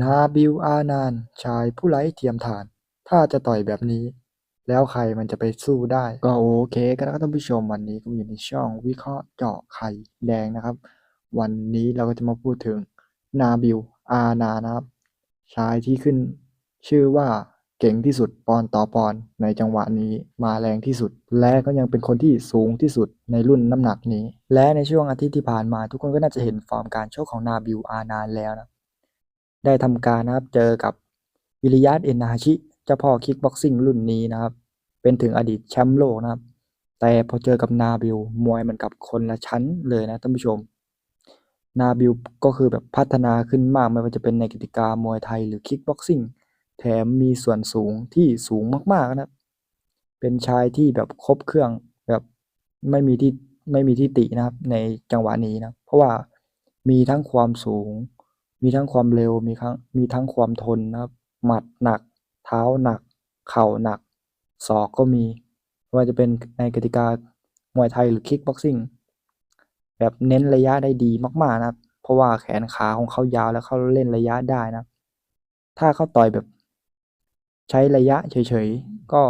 นาบิลอานาน ชายผู้ไร้เทียมทาน ถ้าจะต่อยแบบนี้ แล้วใครมันจะไปสู้ได้ ก็โอเคกันนะครับท่านผู้ชมวันนี้ก็อยู่ในช่องวิเคราะห์เจาะไข่แดงนะครับ วันนี้เราก็จะมาพูดถึงนาบิลอานานะครับ ชายที่ขึ้น ชื่อว่าเก่งที่สุดปอนต่อปอนในจังหวะนี้มาแรงที่สุด และก็ยังเป็นคนที่สูงที่สุดในรุ่นน้ำหนักนี้ และในช่วงอาทิตย์ที่ผ่านมาทุกคนก็น่าจะเห็นฟอร์มการโชกของนาบิลอานานแล้วนะ ได้ทำการนะครับ เจอกับอิริยาตเอ็นนาฮาชิเจ้าพ่อคิกบ็อกซิ่งรุ่นนี้นะครับ เป็นถึงอดีตแชมป์โลกนะครับ แต่พอเจอกับนาบิลมวยมันกับคนละชั้นเลยนะท่านผู้ชม นาบิลก็คือแบบพัฒนาขึ้นมากไม่ว่าจะเป็นในกติกามวยไทยหรือคิกบ็อกซิ่งแถมมีส่วนสูงที่สูงมากๆนะครับ เป็นชายที่แบบครบเครื่องแบบไม่มีที่ไม่มีที่ตินะครับในจังหวะนี้นะ เพราะว่ามีทั้งความสูง มีทั้งความเร็วมีทั้งมีทั้งความทนนะครับ หมัดหนัก เท้าหนัก เข่าหนัก ศอกก็มีไม่ว่าจะเป็นในกติกามวยไทยหรือคิกบ็อกซิ่งแบบเน้นระยะได้ดีมากๆนะครับ เพราะว่าแขนขาของเขายาวแล้วเขาเล่นระยะได้นะ ถ้าเขาต่อยแบบ ใช้ระยะเฉยๆ ก็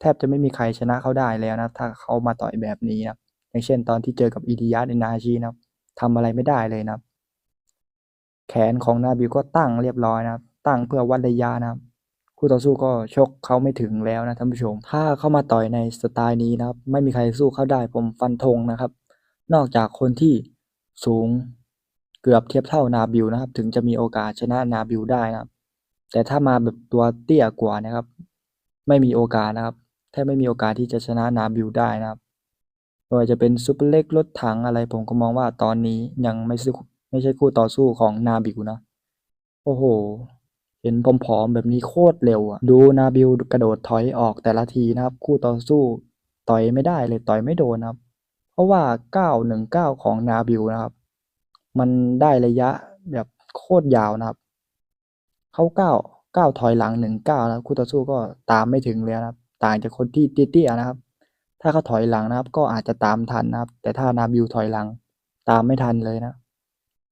แทบจะไม่มีใครชนะเขาได้แล้วนะ ถ้าเขามาต่อยแบบนี้นะอย่างเช่นตอนที่เจอกับอิริยาตเอ็นนาชินะทำอะไรไม่ได้เลยนะ แขนของนาบิลก็ตั้งเรียบร้อยนะครับ ตั้งเพื่อวัดระยะนะครับคู่ต่อสู้ก็ชกเขาไม่ถึงแล้วนะท่านผู้ชม ถ้าเข้ามาต่อยในสไตล์นี้นะครับ ไม่มีใครสู้เขาได้ผมฟันธงนะครับ นอกจากคนที่สูงเกือบเทียบเท่านาบิลนะครับ ถึงจะมีโอกาสชนะนาบิลได้นะครับ แต่ถ้ามาแบบตัวเตี้ยกว่านะครับ ไม่มีโอกาสนะครับแทบไม่มีโอกาสที่จะชนะนาบิลได้นะครับไม่ว่าจะเป็นซุปเปอร์เล็กรถถังอะไรผมก็มองว่าตอนนี้ยังไม่ใช่ ไม่ใช่คู่ต่อสู้ของนาบิลนะ โอ้โห เห็นผอมๆแบบนี้โคตรเร็วอะดูนาบิลกระโดดถอยออกแต่ละทีนะครับ คู่ต่อสู้ต่อยไม่ได้เลยต่อยไม่โดนนะครับ เพราะว่าก้าหนึ่งก้าของนาบิลนะครับ มันได้ระยะแบบโคตรยาวนะครับ เขาก้าวก้าวถอยหลังหนึ่งก้าแล้วคู่ต่อสู้ก็ตามไม่ถึงเลยนะครับ ต่างจากคนที่เตี้ยๆนะครับ ถ้าเขาถอยหลังนะครับ ก็อาจจะตามทันนะครับ แต่ถ้านาบิลถอยหลัง ตามไม่ทันเลยนะ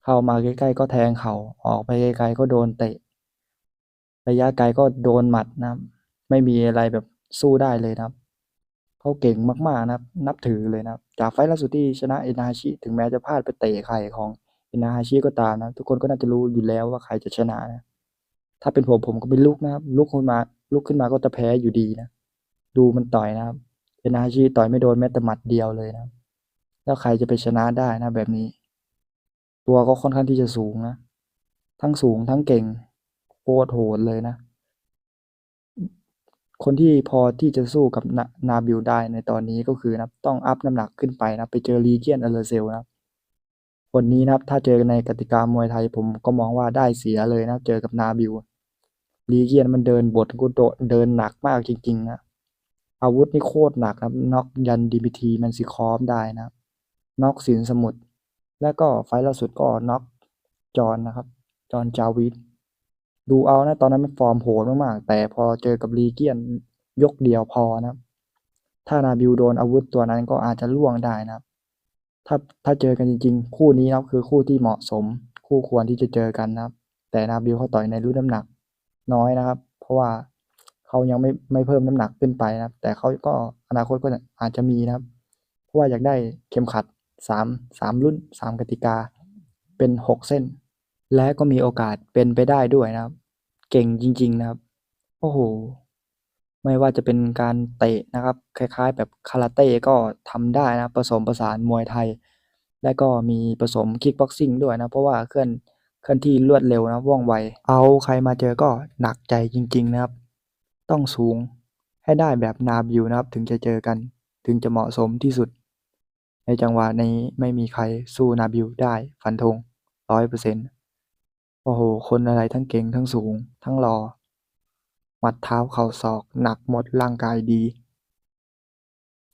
เข้ามาใกล้ๆก็แทงเขา่าออกไปไกลๆก็โดนเตะ ระยะไกลก็โดนหมัดนะครับ ไม่มีอะไรแบบสู้ได้เลยนะครับเขาเก่งมากๆนะครับ นับถือเลยนะครับ จากไฟล์ล่าสุดที่ชนะเอนาฮาชิถึงแม้จะพลาดไปเตะไข่ของเอนาฮาชิก็ตามนะ ทุกคนก็น่าจะรู้อยู่แล้วว่าใครจะชนะนะถ้าเป็นผมผมก็เป็นลุกนะครับ ลุกขึ้นมาลุกขึ้นมาก็จะแพ้อยู่ดีนะดูมันต่อยนะครับเอนาฮาชิต่อยไม่โดนแม้แต่หมัดเดียวเลยนะแล้วใครจะไปชนะได้นะแบบนี้ ตัวก็ค่อนข้างที่จะสูงนะ ทั้งสูงทั้งเก่งโคตรโหดเลยนะ คนที่พอที่จะสู้กับนานาบิลได้ในตอนนี้ก็คือนะต้องอัพน้ำหนักขึ้นไปนะไปเจอลีเกียนเอเลเซลนะคนนี้นะครับถ้าเจอในกติกามวยไทยผมก็มองว่าได้เสียเลยนะเจอกับนาบิลลีเกียนมันเดินบทก็โดเดินหนักมากจริงๆนะอาวุธนี่โคตรหนักนะน็อกยันดีบีทีมันซิคอมได้นะน็อกสินสมุทร แล้วก็ไฟล์ล่าสุดก็น็อกจอนนะครับ จอนจาวิดดูเอานะ ตอนนั้นมันฟอร์มโหดมากๆ แต่พอเจอกับลีเกียนยกเดียวพอนะ ถ้านาบิลโดนอาวุธตัวนั้นก็อาจจะล่วงได้นะครับ ถ้าถ้าเจอกันจริง ๆ คู่นี้นะคือคู่ที่เหมาะสม คู่ควรที่จะเจอกันนะครับ แต่นาบิลเขาต่อยในรุ่นน้ำหนักน้อยนะครับ เพราะว่าเขายังไม่ไม่เพิ่มน้ำหนักขึ้นไปนะครับ แต่เขาก็อนาคตก็อาจจะมีนะครับ เพราะว่าอยากได้เข็มขัด สามสามรุ่นสามกติกา เป็นหกเส้น และก็มีโอกาสเป็นไปได้ด้วยนะครับ เก่งจริง ๆนะครับ โอ้โห ไม่ว่าจะเป็นการเตะนะครับ คล้ายๆ แบบคาราเต้ก็ทำได้นะผสมผสานมวยไทย และก็มีผสมคิกบ็อกซิ่งด้วยนะ เพราะว่าเคลื่อนเคลื่อนที่รวดเร็วนะว่องไว เอาใครมาเจอก็หนักใจจริง ๆ นะครับ ต้องสูงให้ได้แบบนาบิลนะครับ ถึงจะเจอกัน ถึงจะเหมาะสมที่สุด ในจังหวะนี้ไม่มีใครสู้นาบิลได้ฟันธงร้อยเปอร์เซ็นต์โอ้โห คนอะไรทั้งเก่งทั้งสูง ทั้งหล่อหมัดเท้าเข่าศอกหนักหมดร่างกายดี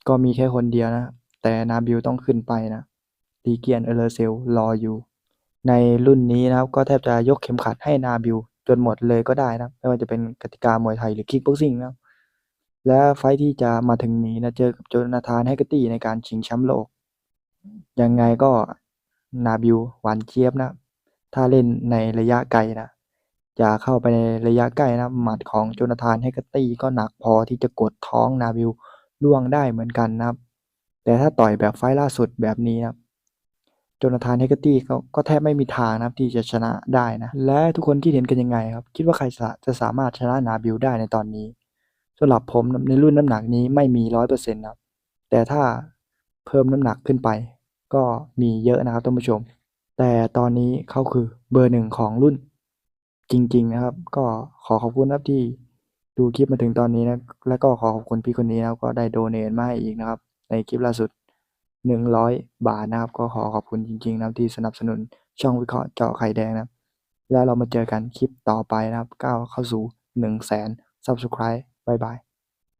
ก็มีแค่คนเดียวนะ แต่นาบิลต้องขึ้นไปนะลีเกียนเอเลเซลรออยู่ ในรุ่นนี้นะครับ ก็แทบจะยกเข็มขัดให้นาบิลจนหมดเลยก็ได้นะ ไม่ว่าจะเป็นกติกามวยไทยหรือคิกบ็อกซิ่งนะและไฟที่จะมาถึงนี้นะเจอกับโจนาธานแฮกเกอร์ตี้ในการชิงแชมป์โลก ยังไงก็นาบิลหวานเจี๊ยบนะ ถ้าเล่นในระยะไกลนะ อย่าเข้าไปในระยะใกล้นะ หมัดของโจนาธานเฮกเกตี้ก็หนักพอที่จะกดท้องนาวิลล่วงได้เหมือนกันนะครับ แต่ถ้าต่อยแบบไฟล่าสุดแบบนี้นะครับโจนาธานเฮกเตี้เขาก็แทบไม่มีทางนะครับที่จะชนะได้นะ และทุกคนคิดเห็นกันยังไงครับ คิดว่าใครจะสามารถชนะนาบิลได้ในตอนนี้สำหรับผมในรุ่นน้ำหนักนี้ไม่มีร้อยเปอร์เซ็นต์ครับแต่ถ้า เพิ่มน้ำหนักขึ้นไป ก็มีเยอะนะครับท่านผู้ชม แต่ตอนนี้เขาคือเบอร์หนึ่งของรุ่นจริง ๆ นะครับ ก็ขอขอบคุณนะครับที่ดูคลิปมาถึงตอนนี้นะ แล้วก็ขอขอบคุณพี่คนนี้นะก็ได้โดเนทมาให้อีกนะครับ ในคลิปล่าสุด 100 บาทนะครับ ก็ขอขอบคุณจริง ๆ นะครับที่สนับสนุนช่องวิเคราะห์เจาะไข่แดงนะแล้วเรามาเจอกันคลิปต่อไปนะครับก้าวเข้าสู่ 1 0 0 0 0 0 Subscribe บายบาย